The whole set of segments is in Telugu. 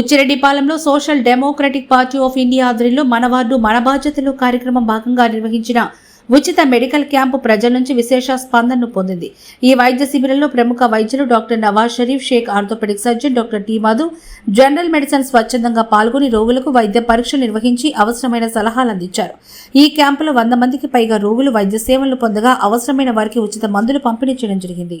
బుచ్చిరెడ్డిపాలెంలో Social Democratic Party of India ఆధ్వర్యంలో మన వార్డు మన బాధ్యతలు కార్యక్రమం భాగంగా నిర్వహించిన ఉచిత మెడికల్ క్యాంపు ప్రజల నుంచి విశేష స్పందనను పొందింది. ఈ వైద్య శిబిరంలో ప్రముఖ వైద్యులు doctor Nawaz Sharif Sheikh orthopaedic surgeon doctor T Madhu general medicine స్వచ్ఛందంగా పాల్గొని రోగులకు వైద్య పరీక్షలు నిర్వహించి అవసరమైన సలహాలు అందించారు. ఈ క్యాంపులో వంద మందికి పైగా రోగులు వైద్య సేవలు పొందగా అవసరమైన వారికి ఉచిత మందులు పంపిణీ చేయడం జరిగింది.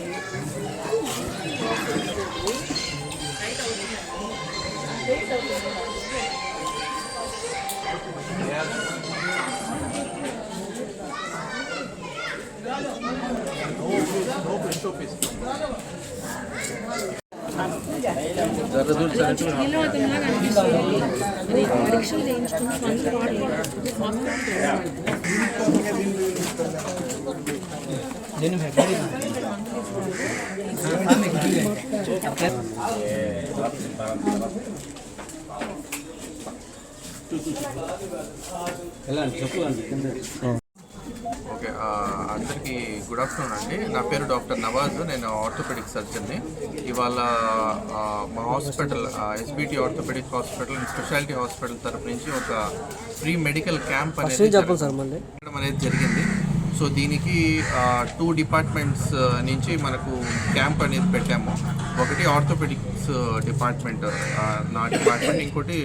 పరీక్షలు చేయించుకుని మందులు వాడుకోవడం ఓకే ఆ, అందరికీ గుడ్ ఆఫ్టర్నూన్ అండి. నా పేరు డాక్టర్ నవాజ్ నేను ఆర్థోపెడిక్ సర్జన్ని. ఇవాళ ఆ, మా hospital SBT orthopaedic hospital and speciality hospital తరపు నుంచి ఒక ఫ్రీ మెడికల్ క్యాంప్ అనేది అనేది జరిగింది. సో దీనికి టూ డిపార్ట్మెంట్స్ నుంచి మనకు క్యాంప్ అనేది పెట్టాము. ఒకటి ఆర్థోపెడిక్స్ డిపార్ట్మెంట్ నా డిపార్ట్మెంట్ ఇంకోటి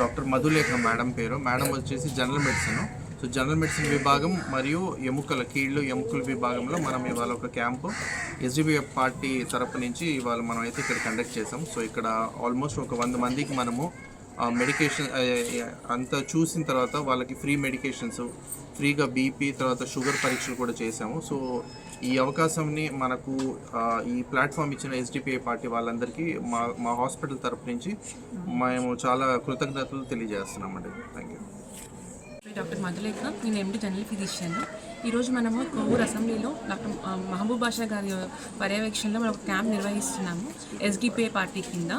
డాక్టర్ మధులేఖ మేడం పేరు. మేడం వచ్చేసి general medicine so general medicine విభాగం మరియు ఎముకల కీళ్ళు ఎముకల విభాగంలో మనం ఇవాళ ఒక క్యాంపు ఎస్డిబిఎఫ్ పార్టీ తరపు నుంచి ఇవాళ మనం అయితే ఇక్కడ కండక్ట్ చేసాం సో ఇక్కడ ఆల్మోస్ట్ ఒక వంద మందికి మనము మెడికేషన్ అంతా చూసిన తర్వాత వాళ్ళకి ఫ్రీ మెడికేషన్స్ ఫ్రీగా బీపీ తర్వాత షుగర్ పరీక్షలు కూడా చేసాము సో ఈ అవకాశంని మనకు ఈ ప్లాట్ఫామ్ ఇచ్చిన ఎస్డిపిఐ పార్టీ వాళ్ళందరికీ మా మా హాస్పిటల్ తరపు నుంచి మేము చాలా కృతజ్ఞతలు తెలియజేస్తున్నామండి. థ్యాంక్ యూ డాక్టర్ మధులేఖ నేను ఎండి జనరల్ ఫిజిషియన్ ఈరోజు మనము కొవ్వూరు అసెంబ్లీలో డాక్టర్ మహబూబ్ బాషా గారి పర్యవేక్షణలో మనం ఒక క్యాంప్ నిర్వహిస్తున్నాము ఎస్డిపిఐ పార్టీ కింద.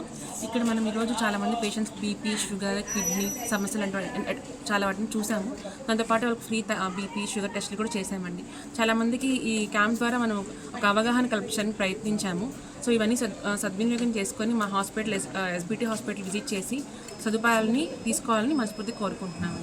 ఇక్కడ మనం ఈరోజు చాలామంది పేషెంట్స్ బీపీ షుగర్ కిడ్నీ సమస్యలు అంటే చాలా వాటిని చూసాము. దాంతోపాటు వాళ్ళకి ఫ్రీ బీపీ షుగర్ టెస్ట్లు కూడా చేసామండి చాలామందికి ఈ క్యాంప్ ద్వారా మనం ఒక అవగాహన కల్పించడానికి ప్రయత్నించాము. సో ఇవన్నీ సద్ సద్వినియోగం చేసుకొని మా hospital S SBT hospital visit చేసి సదుపాయాలని తీసుకోవాలని మనస్ఫూర్తి కోరుకుంటున్నాను.